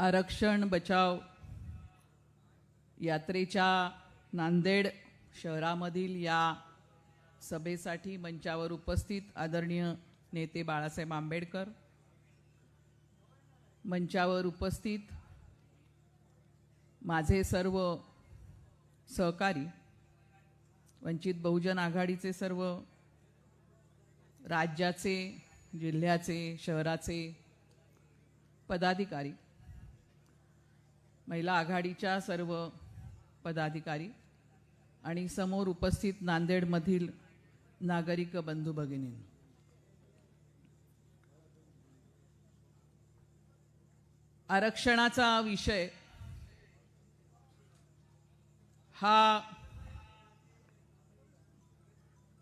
आरक्षण बचाव यात्रेच्या नांदेड शहरामधील या सभेसाठी मंचावर उपस्थित आदरणीय नेते बाळासाहेब आंबेडकर मंचावर उपस्थित माझे सर्व सहकारी वंचित बहुजन आघाडीचे सर्व राज्याचे जिल्ह्याचे शहराचे पदाधिकारी महिला आघाडीच्या सर्व पदाधिकारी आणि समोर उपस्थित नांदेडमधील नागरिक बंधू भगिनी. आरक्षणाचा विषय हा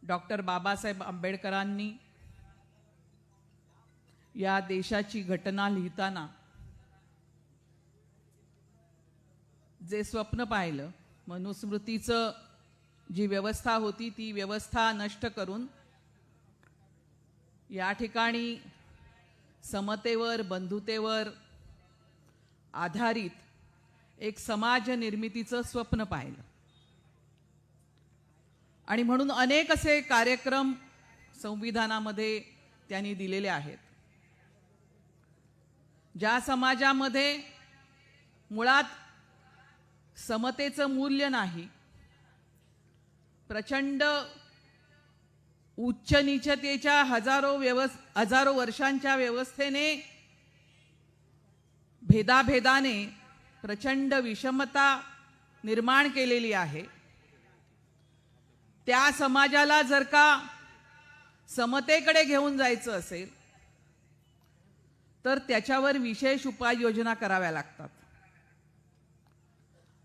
डॉक्टर बाबासाहेब आंबेडकरांनी या देशाची घटना लिहिताना जे स्वप्न पाहिलं मनुस्मृतीचं जी व्यवस्था होती ती व्यवस्था नष्ट करून या ठिकाणी समतेवर बंधुतेवर आधारित एक समाज निर्मितीचं स्वप्न पाहिलं. आणि म्हणून अनेक असे कार्यक्रम संविधानामध्ये त्यांनी दिलेले आहेत. ज्या समाजामध्ये मुळात समतेचं मूल्य नाही. प्रचंड उच्च नीचतेच्या हजारो व्यवस् हजारो वर्षांच्या व्यवस्थेने भेदाभेदाने प्रचंड विषमता निर्माण केलेली आहे. त्या समाजाला जर का समतेकडे घेऊन जायचं असेल तर त्याच्यावर विशेष उपाययोजना कराव्या लागतात.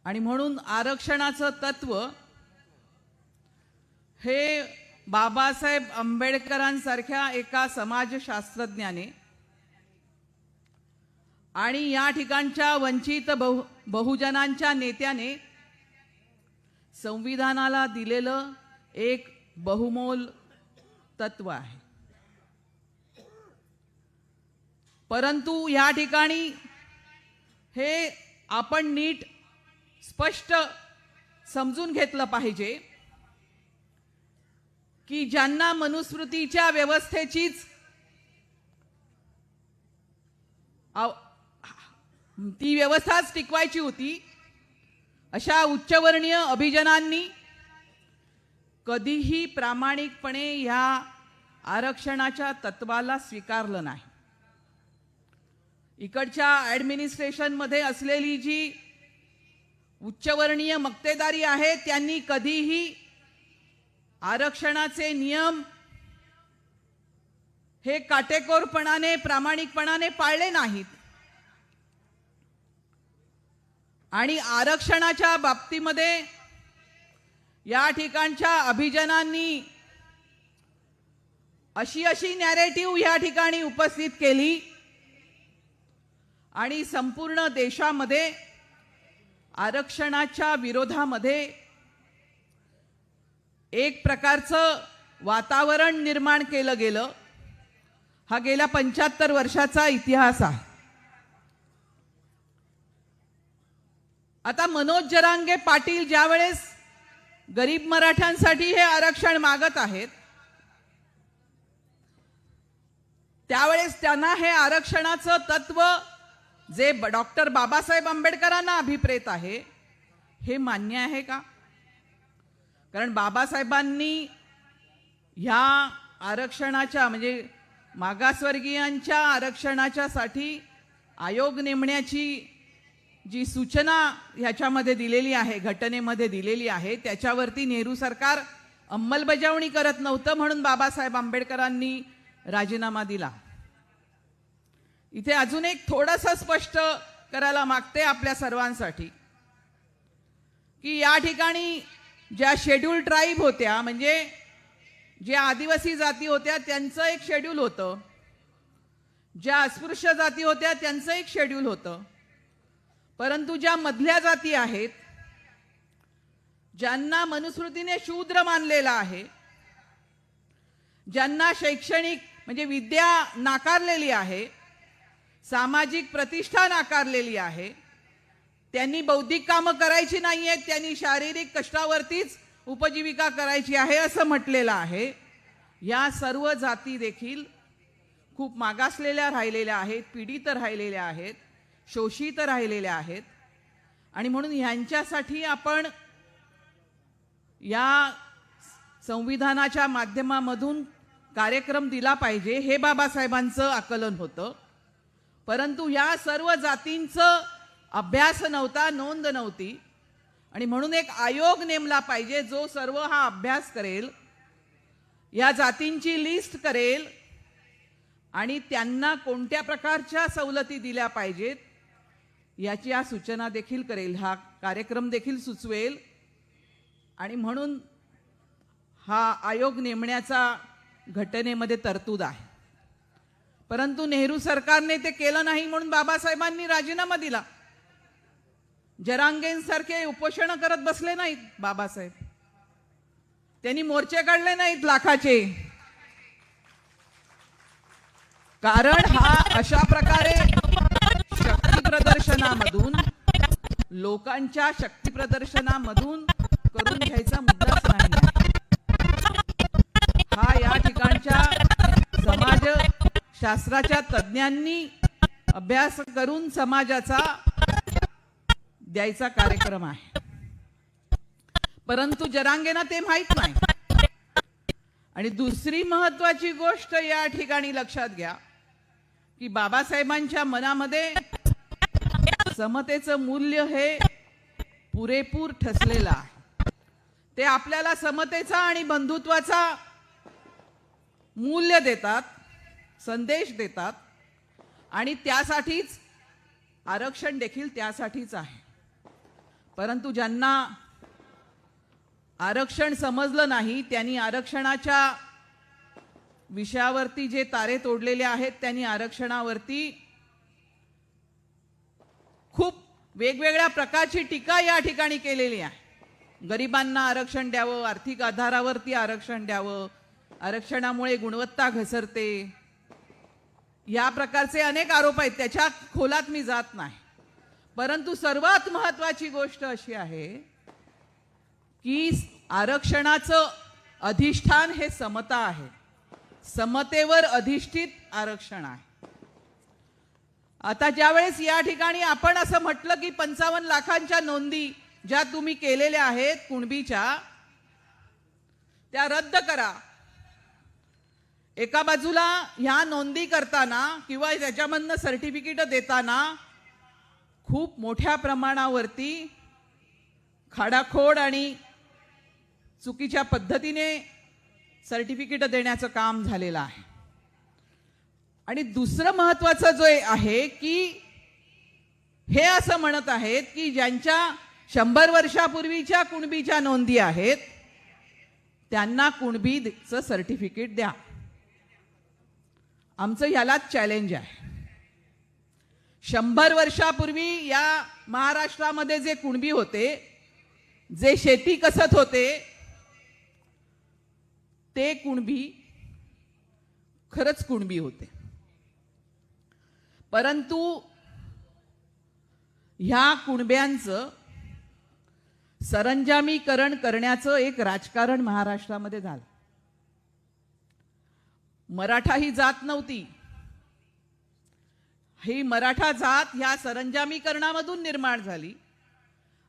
आणि म्हणून आरक्षणाचं तत्व हे बाबासाहेब आंबेडकरांसारख्या एका समाजशास्त्रज्ञाने आणि या ठिकाणच्या वंचित बहु बहुजनांच्या नेत्याने संविधानाला दिलेलं एक बहुमोल तत्व आहे. परंतु या ठिकाणी हे आपण नीट स्पष्ट समजून घेतलं पाहिजे की ज्यांना मनुस्मृतीच्या व्यवस्थेचीच ती व्यवस्थाच टिकवायची होती अशा उच्चवर्णीय अभिजनांनी कधीही प्रामाणिकपणे ह्या आरक्षणाच्या तत्वाला स्वीकारलं नाही. इकडच्या ॲडमिनिस्ट्रेशनमध्ये असलेली जी उच्चवर्णीय मक्तेदारी आहे त्यांनी कधीही आरक्षणाचे नियम हे काटेकोरपणाने प्रामाणिकपणाने पाळले नाहीत. आणि आरक्षणाच्या बाबतीमध्ये या ठिकाणच्या अभिजनांनी अशी अशी नॅरेटिव्ह या ठिकाणी उपस्थित केली. आणि संपूर्ण देशामध्ये आरक्षणाच्या विरोधामध्ये एक प्रकारचं वातावरण निर्माण केलं गेलं. हा गेल्या पंच्याहत्तर वर्षाचा इतिहास आहे. आता मनोज जरांगे पाटील ज्यावेळेस गरीब मराठ्यांसाठी हे आरक्षण मागत आहेत त्यावेळेस त्यांना हे आरक्षणाचं तत्व जे डॉक्टर बाबासाहेब आंबेडकरांना अभिप्रेत आहे हे मान्य आहे का? कारण बाबासाहेबांनी ह्या आरक्षणाच्या म्हणजे मागासवर्गीयांच्या आरक्षणाच्यासाठी आयोग नेमण्याची जी सूचना ह्याच्यामध्ये दिलेली आहे घटनेमध्ये दिलेली आहे त्याच्यावरती नेहरू सरकार अंमलबजावणी करत नव्हतं म्हणून बाबासाहेब आंबेडकरांनी राजीनामा दिला. इथे अजून एक थोडंसं स्पष्ट करायला मागते आपल्या सर्वांसाठी. की या ठिकाणी ज्या शेड्यूल ट्राईब होत्या म्हणजे ज्या आदिवासी जाती होत्या त्यांचं एक शेड्यूल होतं. ज्या अस्पृश्य जाती होत्या त्यांचं एक शेड्यूल होतं. परंतु ज्या मधल्या जाती आहेत ज्यांना मनुस्मृतीने शूद्र मानलेला आहे ज्यांना शैक्षणिक म्हणजे विद्या नाकारलेली आहे सामाजिक प्रतिष्ठा नाकारलेली आहे. त्यांनी बौद्धिक कामं करायची नाही आहेत त्यांनी शारीरिक कष्टावरतीच उपजीविका करायची आहे असं म्हटलेलं आहे. या सर्व जाती देखील खूप मागासलेल्या राहिलेल्या आहेत पीडित राहिलेल्या आहेत शोषित राहिलेल्या आहेत. आणि म्हणून ह्यांच्यासाठी आपण या संविधानाच्या माध्यमामधून कार्यक्रम दिला पाहिजे हे बाबासाहेबांचं आकलन होतं. परंतु या सर्व जातींचं अभ्यास नव्हता नोंद नव्हती. आणि म्हणून एक आयोग नेमला पाहिजे जो सर्व हा अभ्यास करेल या जातींची लिस्ट करेल आणि त्यांना कोणत्या प्रकारच्या सवलती दिल्या पाहिजेत याची या सूचना देखील करेल हा कार्यक्रम देखील सुचवेल. आणि म्हणून हा आयोग नेमण्याचा घटनेमध्ये तरतूद आहे. परंतु नेहरू सरकारने ते केलं नाही म्हणून बाबासाहेबांनी राजीनामा दिला. जरांगेंसारखे उपोषण करत बसले नाहीत बाबासाहेब. त्यांनी मोर्चे काढले नाहीत लाखाचे. कारण हा अशा प्रकारे शक्ती प्रदर्शनामधून लोकांच्या शक्ती प्रदर्शनामधून करून घ्यायचा मुद्दा शास्त्राच्या तज्ज्ञांनी अभ्यास करून समाजाचा द्यायचा कार्यक्रम आहे. परंतु जरांगेना ते माहीत नाही. आणि दुसरी महत्वाची गोष्ट या ठिकाणी लक्षात घ्या की बाबासाहेबांच्या मनामध्ये समतेचं मूल्य हे पुरेपूर ठसलेलं आहे. ते आपल्याला समतेचा आणि बंधुत्वाचा मूल्य देतात संदेश देतात आणि त्यासाठीच आरक्षण देखील त्यासाठीच आहे. परंतु ज्यांना आरक्षण समजलं नाही त्यांनी आरक्षणाच्या विषयावरती जे तारे तोडलेले आहेत त्यांनी आरक्षणावरती खूप वेगवेगळ्या प्रकारची टीका या ठिकाणी केलेली आहे. गरिबांना आरक्षण द्यावं आर्थिक आधारावरती आरक्षण द्यावं आरक्षणामुळे गुणवत्ता घसरते. या प्रकारचे अनेक आरोप आहेत त्याच्या खोलात मी जात नाही. परंतु सर्वात महत्वाची गोष्ट अशी आहे की आरक्षणाचं अधिष्ठान हे समता आहे. समतेवर अधिष्ठित आरक्षण आहे. आता ज्यावेळेस या ठिकाणी आपण असं म्हटलं की पंचावन्न लाखांच्या नोंदी ज्या तुम्ही केलेल्या आहेत कुणबीच्या त्या रद्द करा. एका बाजूला ह्या नोंदी करताना किंवा त्याच्यामधनं सर्टिफिकेट देताना खूप मोठ्या प्रमाणावरती खाडाखोड आणि चुकीच्या पद्धतीने सर्टिफिकेट देण्याचं काम झालेलं आहे. आणि दुसरं महत्त्वाचं जो आहे की हे असं म्हणत आहेत की ज्यांच्या शंभर वर्षापूर्वीच्या कुणबीच्या नोंदी आहेत त्यांना कुणबीचं सर्टिफिकेट द्या. आमचं ह्यालाच चॅलेंज आहे. शंभर वर्षापूर्वी या महाराष्ट्रामध्ये जे कुणबी होते जे शेती कसत होते ते कुणबी खरंच कुणबी होते. परंतु ह्या कुणब्यांचं सरंजामीकरण करण्याचं एक राजकारण महाराष्ट्रामध्ये झालं. मराठा ही जात नव्हती. ही मराठा जात ह्या सरंजामीकरणामधून निर्माण झाली.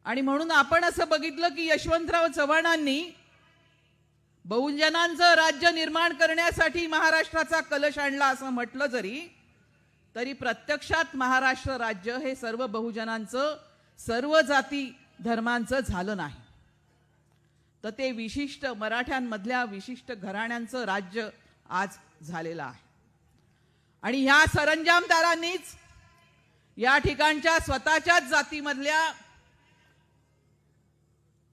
आणि म्हणून आपण असं बघितलं की यशवंतराव चव्हाणांनी बहुजनांचं राज्य निर्माण करण्यासाठी महाराष्ट्राचा कलश आणला असं म्हटलं जरी तरी प्रत्यक्षात महाराष्ट्र राज्य हे सर्व बहुजनांचं सर्व जाती धर्मांचं झालं नाही. तर ते विशिष्ट मराठ्यांमधल्या विशिष्ट घराण्यांचं राज्य आज झालेला आहे. आणि ह्या सरंजामदारांनीच या ठिकाणच्या स्वतःच्याच जातीमधल्या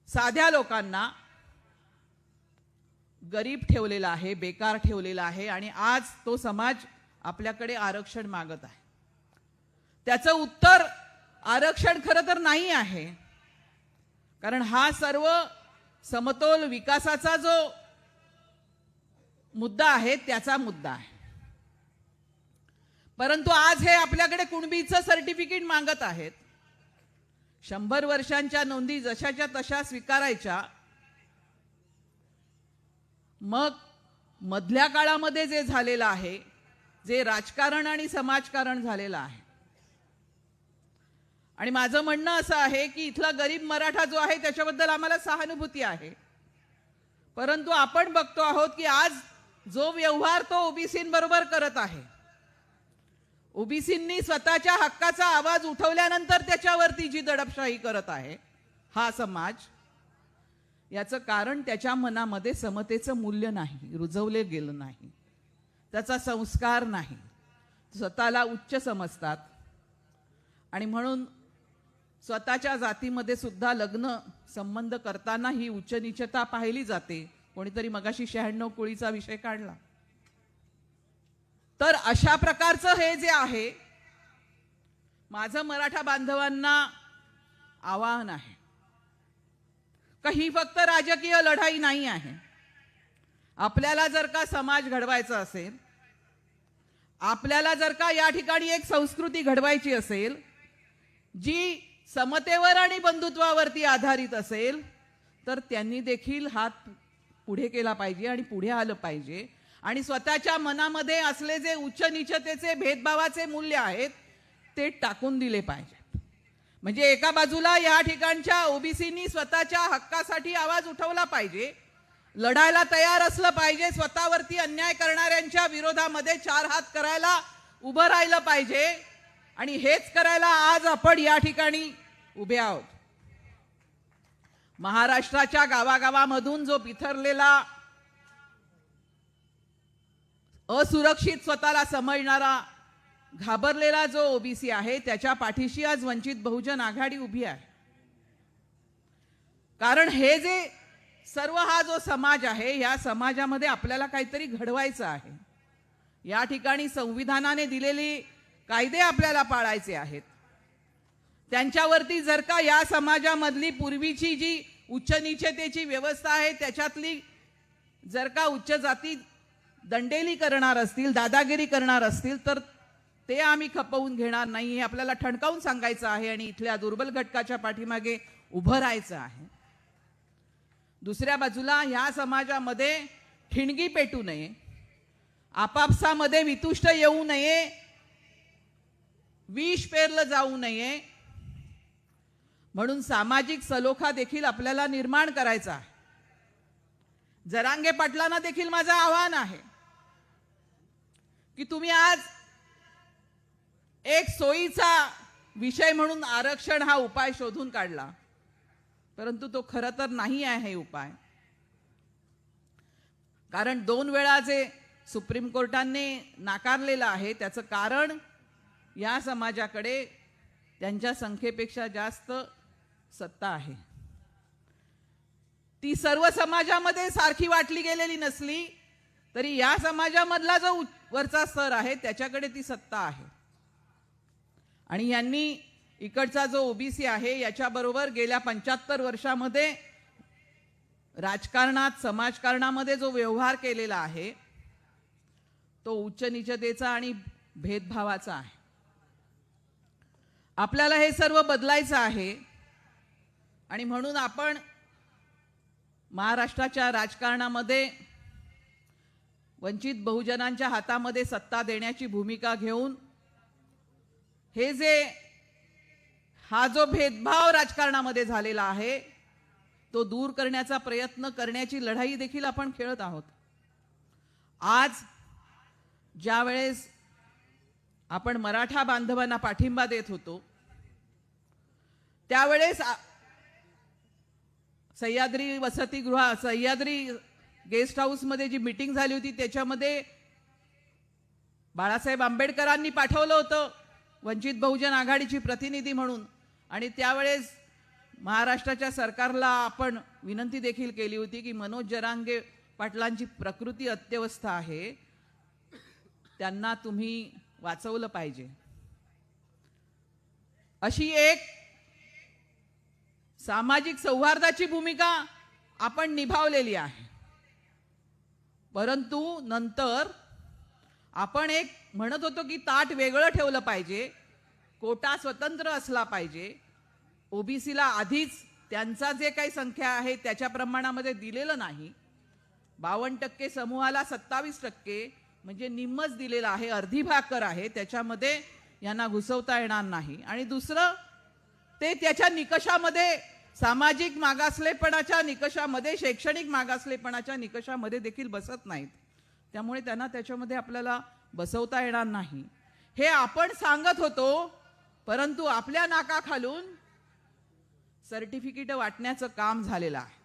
साध्या लोकांना गरीब ठेवलेला आहे बेकार ठेवलेला आहे आणि आज तो समाज आपल्याकडे आरक्षण मागत आहे. त्याचं उत्तर आरक्षण खरं तर नाही आहे. कारण हा सर्व समतोल विकासाचा जो मुद्दा आहे त्याचा मुद्दा आहे. परंतु आज हे आपल्याकडे कुणबीचं सर्टिफिकेट मागत आहेत. शंभर वर्षांच्या नोंदी जशाच्या तशा स्वीकारायच्या. मग मधल्या काळामध्ये जे झालेलं आहे जे राजकारण आणि समाजकारण झालेलं आहे. आणि माझं म्हणणं असं आहे की इथला गरीब मराठा जो आहे त्याच्याबद्दल आम्हाला सहानुभूती आहे. परंतु आपण बघतो आहोत की आज जो व्यवहार तो ओबीसींबरोबर करत आहे. ओबीसींनी स्वतःच्या हक्काचा आवाज उठवल्यानंतर त्याच्यावरती जी दडपशाही करत आहे हा समाज याचं कारण त्याच्या मनामध्ये समतेचं मूल्य नाही रुजवले गेलं नाही त्याचा संस्कार नाही. स्वतःला उच्च समजतात. आणि म्हणून स्वतःच्या जातीमध्ये सुद्धा लग्न संबंध करताना ही उच्च निचता पाहिली जाते. कोणीतरी मगाशी शहाण्णव कुळीचा विषय काढला. तर अशा प्रकारचं हे जे आहे माझं मराठा बांधवांना आवाहन आहे. का ही फक्त राजकीय लढाई नाही आहे. आपल्याला जर का समाज घडवायचा असेल आपल्याला जर का या ठिकाणी एक संस्कृती घडवायची असेल जी समतेवर आणि बंधुत्वावरती आधारित असेल तर त्यांनी देखील हात पुढे केला पाहिजे आणि पुढे आलं पाहिजे. आणि स्वतःच्या मनामध्ये असले जे उच्च निचतेचे भेदभावाचे मूल्य आहेत ते टाकून दिले पाहिजेत. म्हणजे एका बाजूला या ठिकाणच्या ओबीसीनी स्वतःच्या हक्कासाठी आवाज उठवला पाहिजे लढायला तयार असलं पाहिजे स्वतःवरती अन्याय करणाऱ्यांच्या विरोधामध्ये चार हात करायला उभं राहिलं पाहिजे. आणि हेच करायला आज आपण या ठिकाणी उभे आहोत. महाराष्ट्राच्या गावागावामधून जो बिथरलेला असुरक्षित स्वतःला समजणारा घाबरलेला जो ओबीसी आहे त्याच्या पाठीशी आज वंचित बहुजन आघाडी उभी आहे. कारण हे जे सर्व हा जो समाज आहे या समाजामध्ये आपल्याला काहीतरी घडवायचं आहे. या ठिकाणी संविधानाने दिलेली कायदे आपल्याला पाळायचे आहेत. त्यांच्यावरती जर का या समाजामधली पूर्वीची जी उच्च निचतेची व्यवस्था आहे त्याच्यातली जर का उच्च जाती दंडेली करणार असतील दादागिरी करणार असतील तर ते आम्ही खपवून घेणार नाही. हे आपल्याला ठणकावून सांगायचं आहे आणि इथल्या दुर्बल घटकाच्या पाठीमागे उभं राहायचं आहे. दुसऱ्या बाजूला ह्या समाजामध्ये ठिणगी पेटू नये. आपापसामध्ये वितुष्ट येऊ नये. विष पेरलं जाऊ नये. म्हणून सामाजिक सलोखा देखील आपल्याला निर्माण करायचा आहे. जरांगे पाटलांना देखील माझं आव्हान आहे की तुम्ही आज एक सोयीचा विषय म्हणून आरक्षण हा उपाय शोधून काढला. परंतु तो खरं तर नाही आहे हे उपाय. कारण दोन वेळा जे सुप्रीम कोर्टाने नाकारलेलं आहे त्याचं कारण या समाजाकडे त्यांच्या संख्येपेक्षा जास्त सत्ता आहे. ती सर्व समाजामध्ये सारखी वाटली गेलेली नसली तरी या समाजामधला जो वरचा स्तर आहे त्याच्याकडे ती सत्ता आहे. आणि यांनी इकडचा जो ओबीसी आहे याच्याबरोबर गेल्या पंच्याहत्तर वर्षामध्ये राजकारणात समाजकारणामध्ये जो व्यवहार केलेला आहे तो उच्च निचतेचा आणि भेदभावाचा आहे. आपल्याला हे सर्व बदलायचं आहे आणि म्हणून आपण महाराष्ट्राच्या राजकारणामध्ये वंचित बहुजनांच्या हातामध्ये सत्ता देण्याची भूमिका घेऊन हे जे हा जो भेदभाव राजकारणामध्ये झालेला आहे तो दूर करण्याचा प्रयत्न करण्याची लढाई देखील आपण खेळत आहोत. आज ज्या वेळेस आपण मराठा बांधवांना पाठिंबा देत होतो त्यावेळेस सह्याद्री वसतिगृहा सह्याद्री गेस्ट हाऊसमध्ये जी मीटिंग झाली होती त्याच्यामध्ये बाळासाहेब आंबेडकरांनी पाठवलं होतं वंचित बहुजन आघाडीची प्रतिनिधी म्हणून. आणि त्यावेळेस महाराष्ट्राच्या सरकारला आपण विनंती देखील केली होती की मनोज जरांगे पाटलांची प्रकृती अत्यवस्थ आहे त्यांना तुम्ही वाचवलं पाहिजे. अशी एक सामाजिक सौहार्दाची भूमिका आपण निभावलेली आहे. परंतु नंतर आपण एक म्हणत होतो की ताट वेगळं ठेवलं पाहिजे कोटा स्वतंत्र असला पाहिजे. ओबीसीला आधीच त्यांचा जे काही संख्या आहे त्याच्या प्रमाणामध्ये दिलेलं नाही. बावन्न टक्के समूहाला सत्तावीस टक्के म्हणजे निम्मच दिलेलं आहे अर्धी भाकर आहे त्याच्यामध्ये यांना घुसवता येणार नाही. आणि दुसरं ते त्याच्या निकषामध्ये सामाजिक मागासलेपणाच्या निकषामध्ये शैक्षणिक मागासलेपणाच्या निकषामध्ये देखील बसत नाहीत. त्यामुळे त्यांना त्याच्यामध्ये आपल्याला बसवता येणार नाही. हे आपण सांगत होतो परंतु आपल्या नाकाखालून सर्टिफिकेट वाटण्याचं काम झालेलं आहे.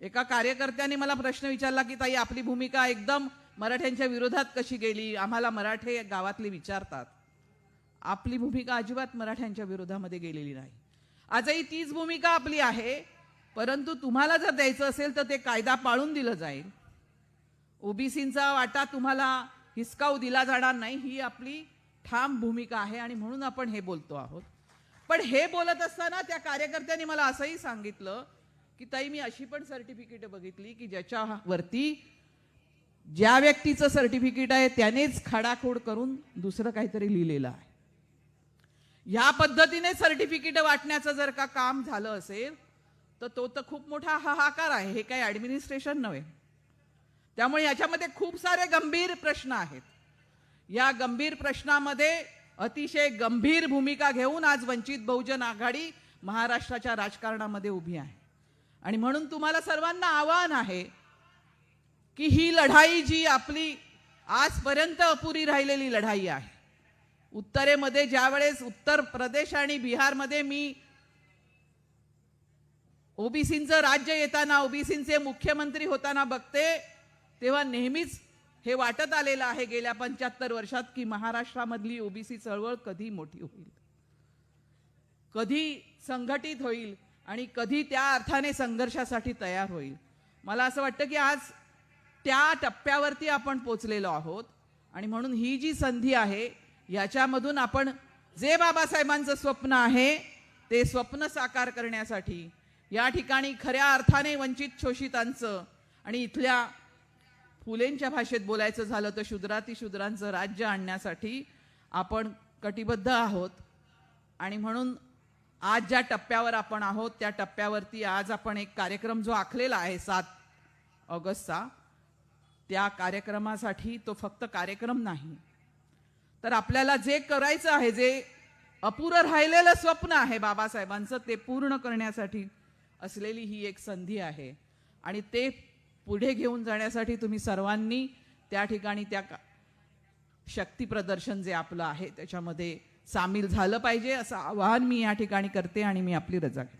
एका कार्यकर्त्याने मला प्रश्न विचारला की ताई आपली भूमिका एकदम मराठ्यांच्या विरोधात कशी गेली? आम्हाला मराठे गावातले विचारतात. आपली भूमिका अजिबात मराठ्यांच्या विरोधामध्ये गेलेली नाही. आजही तीच भूमिका आपली आहे. परंतु तुम्हाला जर द्यायचं असेल तर ते कायदा पाळून दिलं जाईल. ओबीसींचा वाटा तुम्हाला हिसकावू दिला जाणार नाही ही आपली ठाम भूमिका आहे आणि म्हणून आपण हे बोलतो आहोत. पण हे बोलत असताना त्या कार्यकर्त्यांनी मला असंही सांगितलं की ताई मी अशी पण सर्टिफिकेट बघितली की ज्याच्यावरती ज्या व्यक्तीचं सर्टिफिकेट आहे त्यानेच खाडाखोड करून दुसरं काहीतरी लिहिलेलं आहे. ह्या पद्धतीने सर्टिफिकेट वाटण्याचं जर का काम झालं असेल तर तो तर खूप मोठा हाहाकार आहे. हे काही ॲडमिनिस्ट्रेशन नव्हे. त्यामुळे याच्यामध्ये खूप सारे गंभीर प्रश्न आहेत. या गंभीर प्रश्नामध्ये अतिशय गंभीर भूमिका घेऊन आज वंचित बहुजन आघाडी महाराष्ट्राच्या राजकारणामध्ये उभी आहे. आणि म्हणून तुम्हाला सर्वांना आव्हान आहे की ही लढाई जी आपली आजपर्यंत अपुरी राहिलेली लढाई आहे उत्तरेमध्ये ज्यावेळेस उत्तर प्रदेश आणि बिहारमध्ये मी ओबीसींचं राज्य येताना ओबीसींचे मुख्यमंत्री होताना बघते तेव्हा नेहमीच हे वाटत आलेलं आहे गेल्या पंच्याहत्तर वर्षात की महाराष्ट्रामधली ओबीसी चळवळ कधी मोठी होईल? कधी संघटित होईल आणि कधी त्या अर्थाने संघर्षासाठी तयार होईल? मला असं वाटतं की आज त्या टप्प्यावरती आपण पोचलेलो आहोत आणि म्हणून ही जी संधी आहे याच्यामधून आपण जे बाबासाहेबांचं स्वप्न आहे ते स्वप्न साकार करण्यासाठी या ठिकाणी खऱ्या अर्थाने वंचित शोषितांचं आणि इथल्या फुलेंच्या भाषेत बोलायचं झालं तर शूद्राती शूद्रांचं राज्य आणण्यासाठी आपण कटिबद्ध आहोत. आणि म्हणून आज ज्या टप्प्यावर आपण आहोत त्या टप्प्यावरती आज आपण एक कार्यक्रम जो आखलेला आहे सात ऑगस्टचा त्या कार्यक्रमासाठी तो फक्त कार्यक्रम नाही तर आपल्याला जे करायचं आहे जे अपुरं राहिलेलं स्वप्न आहे बाबासाहेबांचं ते पूर्ण करण्यासाठी असलेली ही एक संधी आहे. आणि ते पुढे घेऊन जाण्यासाठी तुम्ही सर्वांनी त्या ठिकाणी त्या शक्ती प्रदर्शन जे आपलं आहे त्याच्यामध्ये सामील झालं पाहिजे असं आवाहन मी या ठिकाणी करते आणि मी आपली रजा घेते.